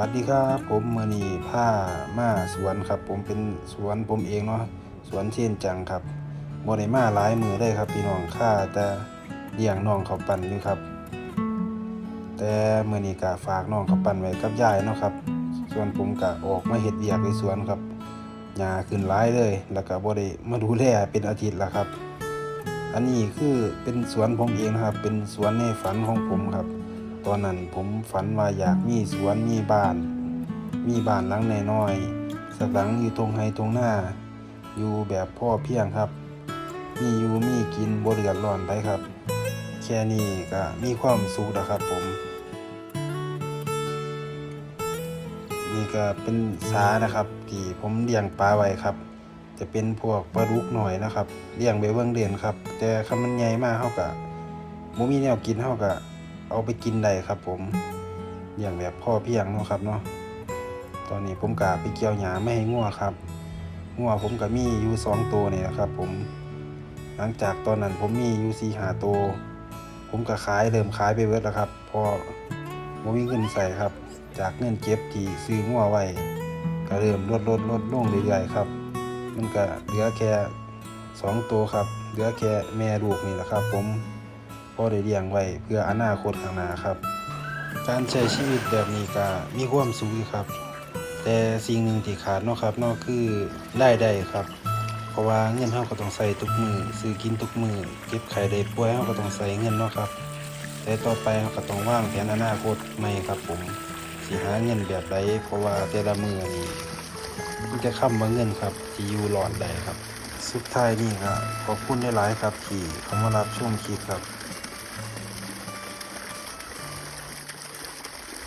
วัสดีครับผมมือนีผ้ามาสวนครับ ผมเป็นสวนผมเองเนาะสวนเช่นจังครับบ่ได้มาหลายมือได้ครับพี่น้องข้าแต่เลี้ยงน้องเขาปั่นอยู่ครับ แต่มือนีก็ฝากน้องเขาปั่นไว้กับยายเนาะครับ ส่วนผมก็ออกมาเฮ็ดเวียกในสวนครับหญ้าขึ้นหลายเลย แล้วก็บ่ได้มาดูแลเป็นอาทิตย์ล้วครับ อันนี้คือเป็นสวนผมเองนะครับ เป็นสวนในฝันของผมครับ ตอนนั้นผมฝันว่าอยากมีสวนมีบ้าน มีบ้านหลังน้อยๆสักหลังอยู่ตรงไฮตรงหน้า อยู่แบบพ่อเพียงครับ มีอยู่มีกินบ่เดือดร้อนไปครับ แค่นี้ก็มีความสุขแล้วครับผม นี่ก็เป็นสานะครับที่ผมเลี้ยงปลาไว้ครับ จะเป็นพวกปลาดุกหน่อยนะครับเลี้ยงไปเบื้องเด่นครับ แต่คำมันใหญ่มากเท่ากับบ่มีแนวกินเท่ากับ เอาไปกินได้ครับ ผมเลี้ยงแบบพ่อเพียงเนาะครับเนาะตอนนี้ผมกะไปเกี่ยวหญ้าไม่ให้งัวครับงัวผมก็มีอยู่สองตัวนี่นะครับ ผม หลังจากตอนนั้นผมมีอยู่สี่หาตัวผมก็ขายเริ่มขายไปเบิดแล้วครับพอผมมีเงินใส่ครับ จากเงินเก็บที่ซื้องัวไว้ก็เริ่มลดลดลดลงเรื่อยๆครับ มันก็เหลือแค่สองตัวครับเหลือแค่แม่ลูกนี่แหละครับ ผม พอได้เลี้ยงไว้เพื่ออนาคตข้างหน้าครับ การใช้ชีวิตแบบนี้ก็มีความสุขครับ แต่สิ่งหนึ่งที่ขาดเนาะครับนอกคือรายได้ครับ เพราะว่าเงินเฮาก็ต้องใส่ทุกมือซื้อกินทุกมือเก็บไข่ได้ป่วยเฮาก็ต้องใส่เงินเนาะครับ แต่ต่อไปเฮาก็ต้องวางแผนอนาคตใหม่ครับผมสิหาเงินแบบใดเพราะว่าแต่ละมือนี่มันจะค้ำว่าเงินครับที่อยู่หลอดได้ครับ สุดท้ายนี่ครับขอบคุณหลายครับที่เข้ามารับชมคลิปครับ